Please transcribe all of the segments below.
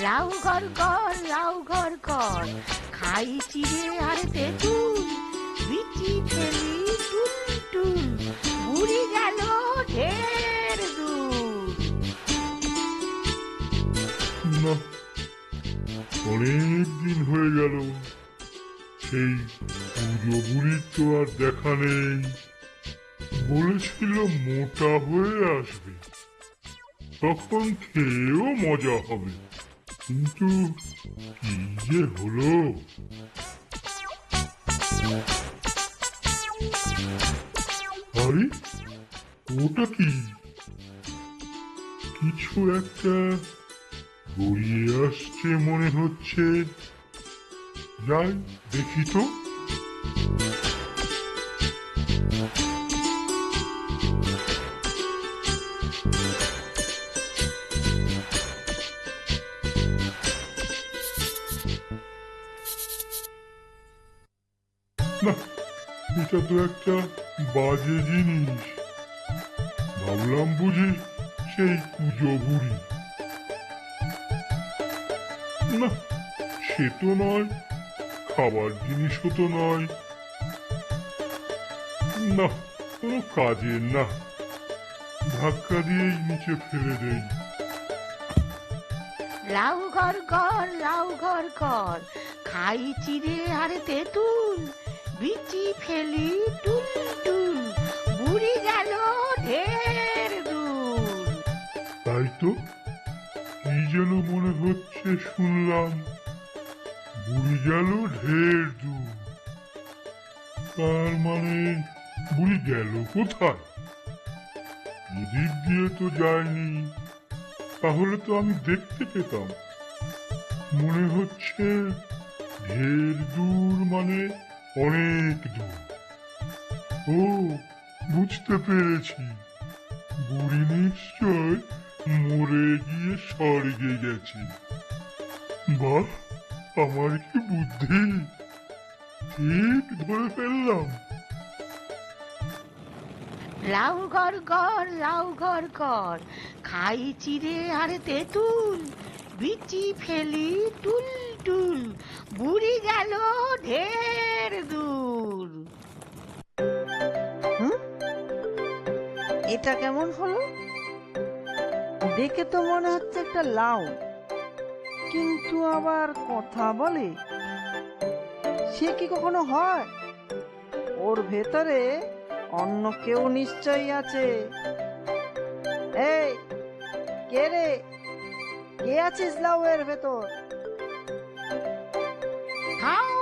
লাউ ঘর লাউ ঘর খাই চিড়ে আর বিচি টুন বুড়ি গেল ঢের অনেক দিন হয়ে গেল। সেই পুজো বুড়ির তো আর দেখা নেই। বলেছিল মোটা হয়ে আসবে। তখন খেয়েও মজা হবে। কিন্তু কি যে হলো। আরে, ওটা কি? কিছু একটা গড়িয়ে আসছে মনে হচ্ছে। যাই, দেখি তো। এটা তো একটা বাজে জিনিস। ভাবলাম বুঝি সেই পুজো বুড়ি। না, সে তো নয়, খাবার জিনিসও তো নয়। না, কোনো কাজের না। ধাক্কা দিয়েই নিচে ফেলে দেই। লাউ ঘর কর লাউ ঘর কর খাই চিড়ে আরে তেঁতুল। বিচি ফেলি টুন টুন বুড়ি গেল ঢের দূর। তাই তো? কি যেন মনে হচ্ছে শুনলাম, বুড়ি গেল ঢের দূর। তার মানে বুড়ি গেল কোথায়? এদিক দিয়ে তো যায়নি, তাহলে তো আমি দেখতে পেতাম। মনে হচ্ছে ঢের দূর মানে অনেক দূর। ও, বুঝতে পেরেছি। বুড়ি নিশ্চয় মরে গিয়ে স্বর্গে গেছে। বাহ, আমার কি বুদ্ধি? ঠিক ধরে ফেললাম। লাউ ঘর কর লাউ ঘর কর খাই চিড়ে আর তেঁতুল, বিচি ফেলি টুল টুল। বুড়ি গেল ঢের। দূর। হুম? এটা কেমন হলো? দেখে তো মনে হচ্ছে একটা লাউ। কিন্তু আবার কথা বলে। সে কি কখনো হয়? ওর ভেতরে অন্য কেউ নিশ্চয়ই আছে। এই কে রে? কে আছিস লাউ এর ভেতর? হাউ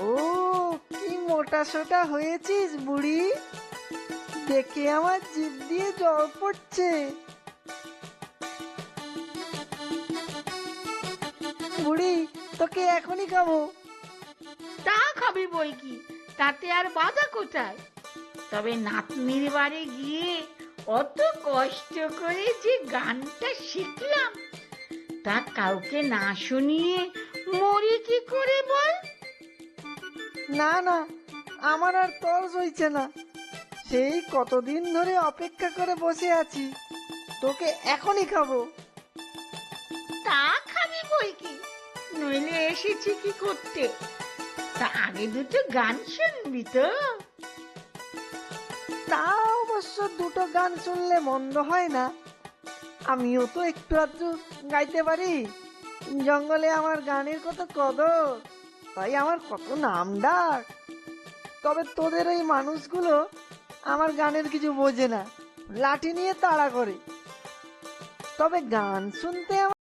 ও, কি মোটা সোটা হয়েছিস বুড়ি? দেখে আমার জিভ দিয়ে জল পড়ছে। বুড়ি, তোকে এখনই খাব। তা খাবি বই কি? তাতে আর বাধা কোথায়? তবে নাতনির বাড়ি গিয়ে অত কষ্ট করে যে গানটা শিখলাম, তা কাউকে না শুনিয়ে মরি কি করে বল? না না আমার আর তর্স হইছে না। সেই কতদিন ধরে অপেক্ষা করে বসে আছি তোকে এখনই খাব। তা খাবি বই কি? নইলে এসেছি কি করতে? তা আগে দুটো গান শুনবি তো। তা অবশ্য দুটো গান শুনলে মন্দ হয় না। আমিও তো একটু আধটু গাইতে পারি। জঙ্গলে আমার গানের কত কদর। তাই আমার কত নাম ডাক তবে তোদের এই মানুষগুলো আমার গানের কিছু বোঝে না। লাঠি নিয়ে তাড়া করে। তবে গান শুনতে আমার